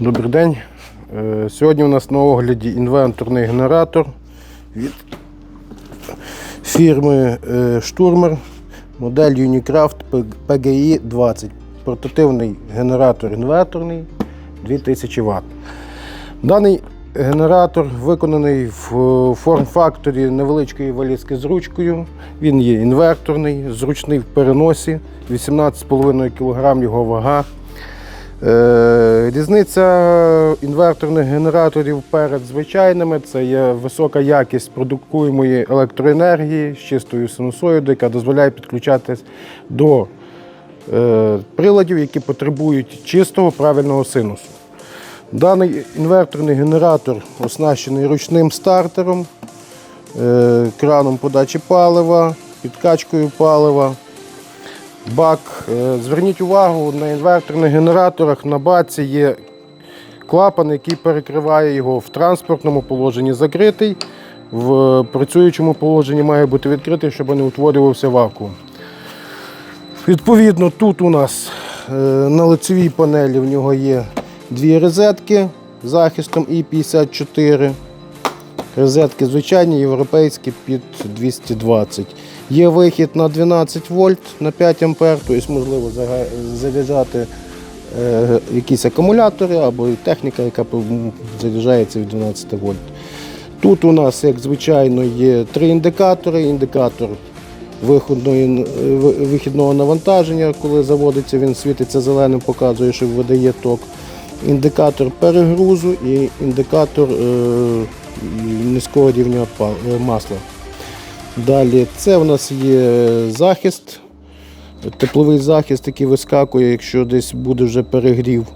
Добрий день. Е, Сьогодні у нас на огляді інвенторний генератор від фірми е, Штурмер, модель Unicraft PGI 20. Портативний генератор інверторний 2000 Вт. Даний генератор виконаний в форм-факторі невеличкої валізки з ручкою. Він є інверторний, зручний в переносі, 18,5 кг його вага. Е, Різниця інверторних генераторів перед звичайними це є висока якість продукуємої електроенергії з чистою синусоїдою, яка дозволяє підключатись до е, приладів, які потребують чистого правильного синусу. Даний інверторний генератор оснащений ручним стартером, е, краном подачі палива, підкачкою палива. Бак. Е, Зверніть увагу, на інверторних генераторах на баці є клапан, який перекриває його в транспортному положенні закритий, в працюючому положенні має бути відкритий, щоб не утворювався вакуум. Відповідно, тут у нас е, на лицевій панелі в нього є дві розетки з захистом І54. Розетки звичайні, європейські під 220. Є вихід на 12 вольт на 5 ампер, тобто можливо заряджати е, якісь акумулятори або техніка, яка заряджається від 12 вольт. Тут у нас, як звичайно, є три індикатори. Індикатор е, вихідного навантаження, коли заводиться, він світиться зеленим, показує, що видає ток. Індикатор перегрузу і індикатор е, низького рівня масла. Далі це у нас є захист, тепловий захист, який вискакує, якщо десь буде вже перегрів.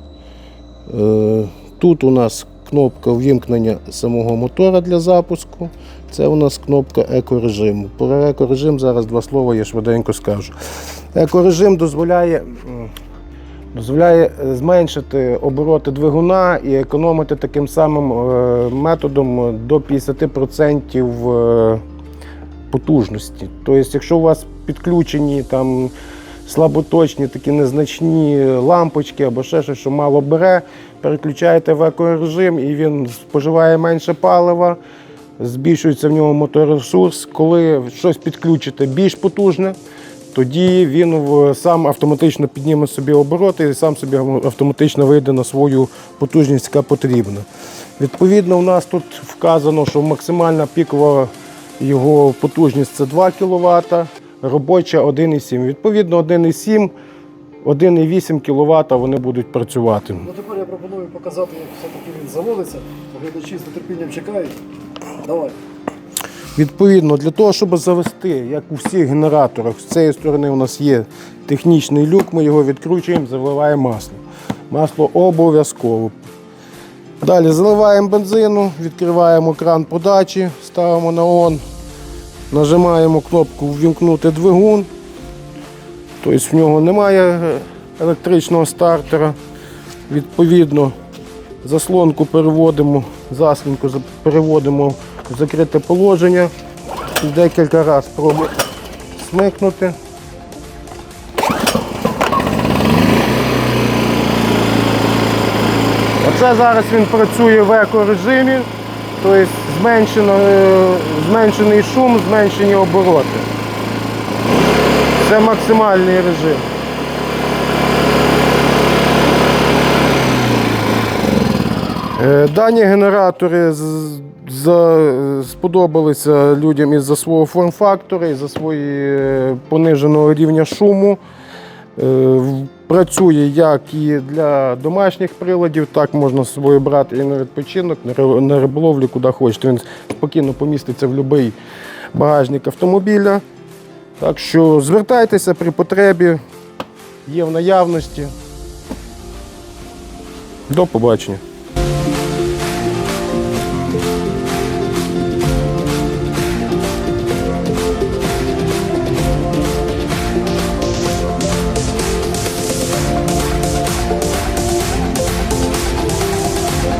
Е, Тут у нас кнопка ввімкнення самого мотора для запуску. Це у нас кнопка екорежиму. Про екорежим зараз два слова я швиденько скажу. Екорежим дозволяє, дозволяє е, зменшити обороти двигуна і економити таким самим е, методом до 50% е, потужності. Тобто, якщо у вас підключені там слаботочні, такі незначні лампочки або ще щось, що мало бере, переключаєте в екорежим і він споживає менше палива, збільшується в нього моторесурс. Коли щось підключите більш потужне, тоді він сам автоматично підніме собі обороти і сам собі автоматично вийде на свою потужність, яка потрібна. Відповідно, у нас тут вказано, що максимальна пікова його потужність це 2 кВт, робоча 1,7. Відповідно, 1,7, 1,8 кВт вони будуть працювати. Ну тепер я пропоную показати, як все-таки він заводиться. Глядачі з нетерпінням чекають. Давай. Відповідно, для того, щоб завести, як у всіх генераторах, з цієї сторони у нас є технічний люк, ми його відкручуємо, заливаємо масло. Масло обов'язково. Далі заливаємо бензину, відкриваємо кран подачі, ставимо на он, нажимаємо кнопку Ввімкнути двигун. Тобто в нього немає е, електричного стартера. Відповідно, заслонку переводимо, заслінку переводимо в закрите положення. Декілька разів пробуємо смикнути. Оце зараз він працює в екорежимі, тобто зменшено, е, зменшений шум, зменшені обороти. Це максимальний режим. Е, Дані генератори сподобалися людям із-за свого форм-фактора, із-за свої е, пониженого рівня шуму. Е, Працює як і для домашніх приладів, так можна з собою брати і на відпочинок, на риболовлі, куди хочете. Він спокійно поміститься в будь-який багажник автомобіля. Так що звертайтеся при потребі, є в наявності. До побачення.